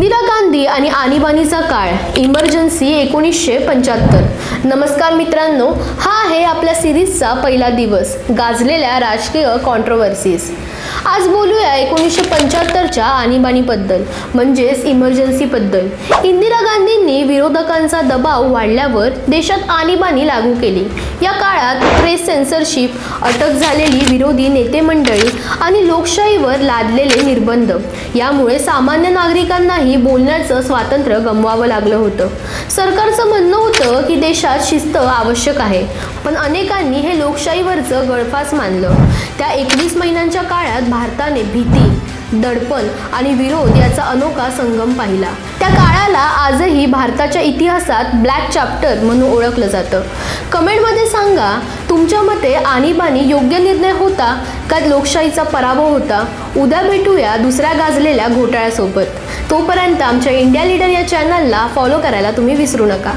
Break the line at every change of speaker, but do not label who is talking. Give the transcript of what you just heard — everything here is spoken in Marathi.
इंदिरा गांधी आणि आणीबाणीचा काळ इमर्जन्सी एकोणीसशे पंच्याहत्तर. नमस्कार मित्रांनो हा आहे आपल्या सिरीजचा पहिला दिवस गाजलेल्या राजकीय कॉन्ट्रोवर्सीज आज बोलूया एकोणीसशे पंच्याहत्तरच्या आणीबाणीबद्दल म्हणजेच इमर्जन्सीबद्दल इंदिरा गांधींनी विरोधकांचा दबाव वाढल्यावर देशात आणीबाणी लागू केली. या काळात प्रेस सेन्सरशिप अटक झालेली विरोधी नेते मंडळी आणि लोकशाहीवर लादलेले निर्बंध. यामुळे सामान्य नागरिकांनाही बोलण्याचं स्वातंत्र्य गमवावं लागलं होतं. सरकारचं म्हणणं होतं की देशात शिस्त आवश्यक आहे पण अनेकांनी हे लोकशाहीवरचं गळफास मानलं. त्या एकवीस महिन्यांच्या काळात भारताने भीती दडपण आणि विरोध याचा अनोखा संगम पाहिला. त्या काळाला आजही भारताच्या इतिहासात ब्लॅक चॅप्टर म्हणून ओळखलं जातं. कमेंटमध्ये सांगा तुमच्या मते आणीबाणी योग्य निर्णय होता का? लोकशाहीचा पराभव होता? उद्या भेटूया दुसऱ्या गाजलेल्या घोटाळ्यासोबत. तोपर्यंत आमच्या इंडिया लीडर या चॅनलला फॉलो करायला तुम्ही विसरू नका.